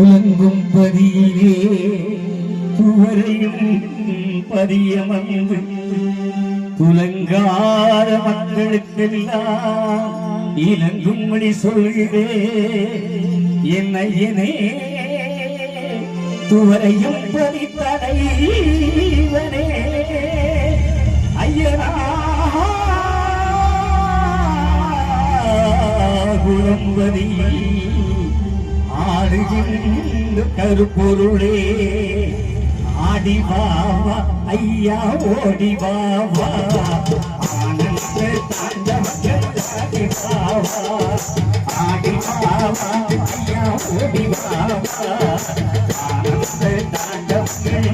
துலங்கும் பதியிலே துவரையும் பதியமந்து துலங்காத மக்களுக்கெல்லாம் இலங்கும்படி சொல்கிறே. என்னையனே துவரையும் பதித்தடைவனே. ஐயனா குலம்பதி ஆடுகின்ற கருப்பொருளே. ஆடி வாவா ஐயா ஓடி வாவா ஆனந்த தாண்டவங்கள் ஆடி வாவா ஆடி வாவா ஐயா ஓடி வாவா ஆனந்த தாண்டவங்கள்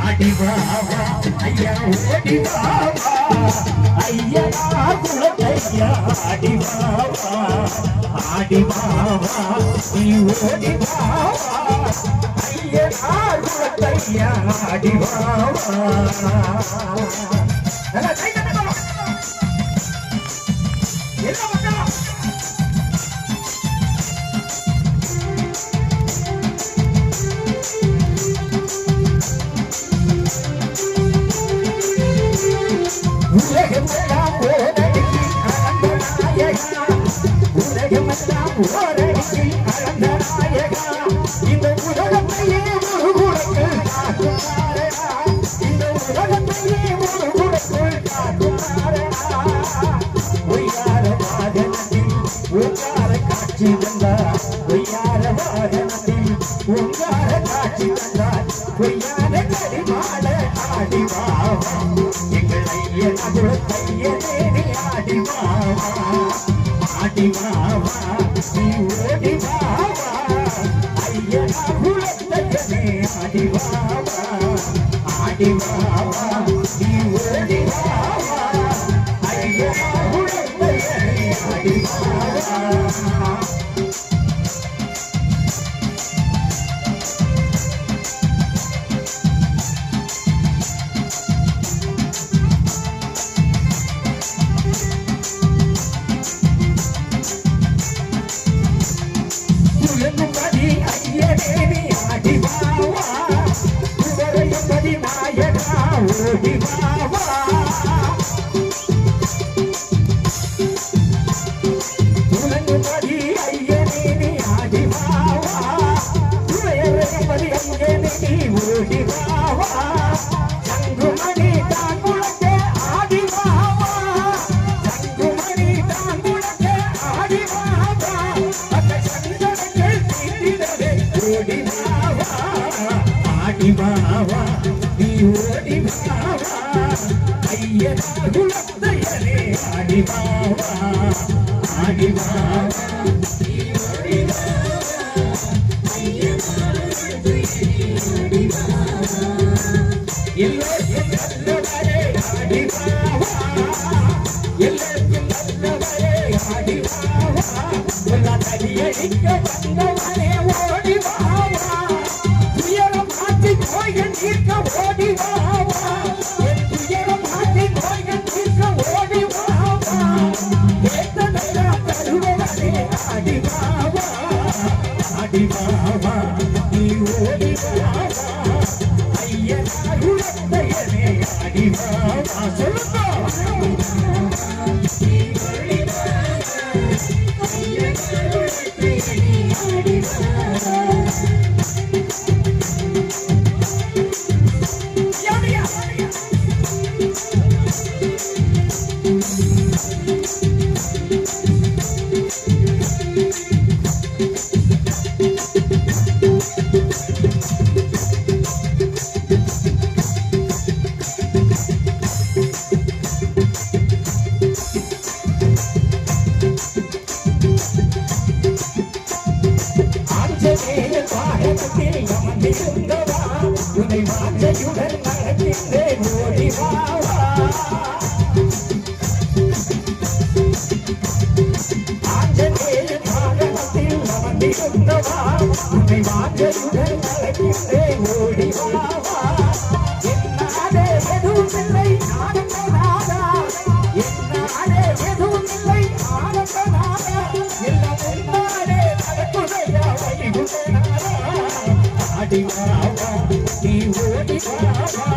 ஆடி வாவா ஐயனா குணபதி வையாரமாயிருக்கும் ஐயனா குணபதி வையாரமாயிருக்கும் அடிவா இந்த உலகத்தையே ஒரு குடத்தில் இந்த உலகத்தையே ஒரு குடத்தில் பொய்யார வாகனத்தில் உங்கார காட்சி வந்தார் பொய்யார வாகனத்தில் உங்கார காட்சி வந்தார் பொய்யார கடிமாட ஆடி வாவா எங்கள் ஐயன் குலத்தையனே ஆடி வாவா ஆடி வாவா நீ ஓடி வாவா ஐயன் குலத்தையனே ஆடி வாவா ஆடி வாவா ஐயனா குலத்தையனே ஆடி எல்லோருக்கும் நல்லவரே ஆடி எல்லோருக்கும் நல்லவரே ஆடி தடியடிக்க வந்தவரே துயரம் மாற்றி போய் தீர்க்க ஓடி வாவா சொல்லுங்க உன்னை வாஞ்சையுடன்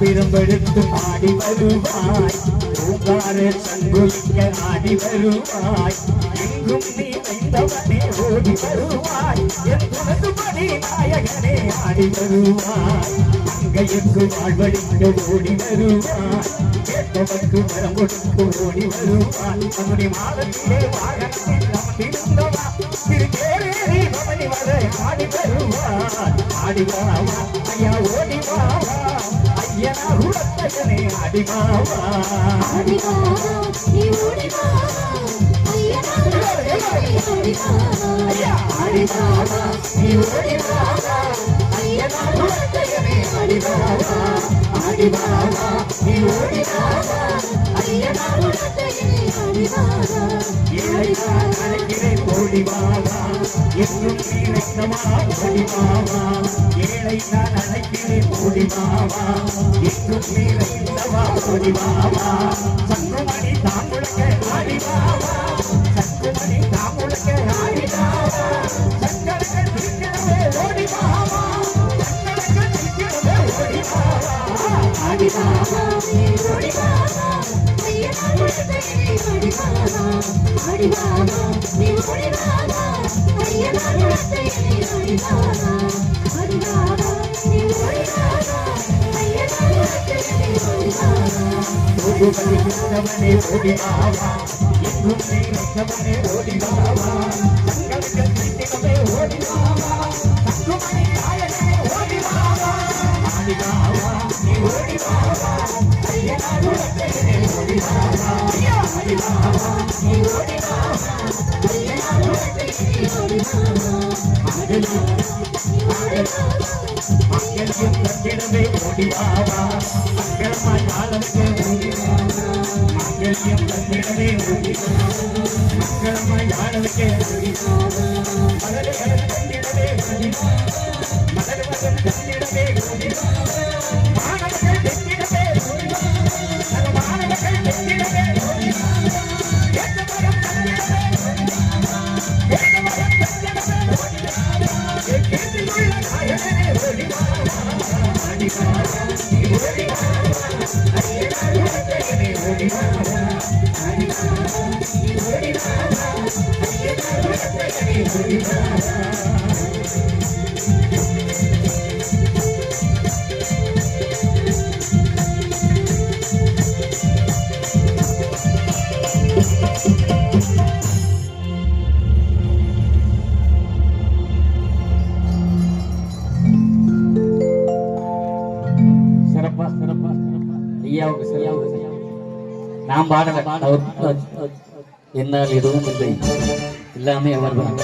பெரும்பெடுத்து ஆடி வருவாய். பூங்காறு சங்குலிக்க ஆடி வருவாய். எங்கும் நீ வைந்தவனே ஓடி வருவாய். என் துணதுபடி நாயகனே ஆடி வருவாய். அங்கையற்கு வாழ்வழிக்க ஓடி வருவாய். கேட்டவர்க்கு வரம் கொடுத்து ஓடி வருவாய். அவனி மாதத்திலே வாகனத்தில் அமர்ந்திருந்தவா திருக்கேரேறி பவனி வர ஆடி வருவாய் ஆடி வாவா ஐயா ஓடி வாவா ஐயனா உடத்தையனே ஆடி வாவா ஆடி வாவா, நீ ஓடி வாவா, ஐயனார் உணர்த்தையனே ஆடி வாவா. ஐயா ஆடி வாவா நீ ஓடி வாவா ஐயனா உடத்தையனே ஆடி வாவா ஆடி வாவா நீ ஓடி வாவா ஐயனா உணர்த்தையனே ஆடி வாவா. ஏழைதான் அழைக்கிறேன் ஓடி வாவா என்றும் நீரைத்தமா ஓடி வாவா ஏழைதான் அழைக்கிறேன் ஓடி வாவா என்றும் நீரைத்தவா ஓடி வாவா சங்குமணி தாமுழக்க ஆடி வாவா ஆடி வாவா, நீ ஓடி வாவா, ஐயனார் உணர்த்தையனே ஆடி வாவா. ஆடி வாவா, நீ ஓடி வாவா, ஐயனார் உணர்த்தையனே ஆடி வாவா. மலர் நாம் சிறப்பா சிறப்பா. சரியாவுக்கு பாடல அவர் என்னால் எதுவும் இல்லை. எல்லாமே அவர்தான்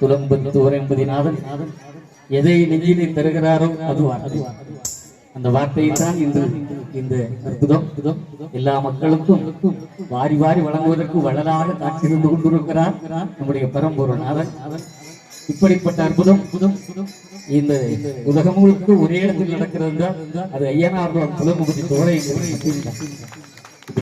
துலம்பத்து உரைம்பதிநாதன் எதை நெஞ்சிலே தருகிறாரோ அது வார்த்தை. அந்த வார்த்தையை தான் இன்று இந்த அற்புதம். எல்லா மக்களுக்கும் வாரி வாரி வழங்குவதற்கு வளராக காட்சி இருந்து கொண்டிருக்கிறார் நம்முடைய பரம்பொருள் நாதன் இப்படிப்பட்ட அற்புதம் இந்த உலகம் முழுக்க ஒரே இடத்தில் நடக்கிறது என்றால் அது ஐயனார் புலமுகத்தி தோழை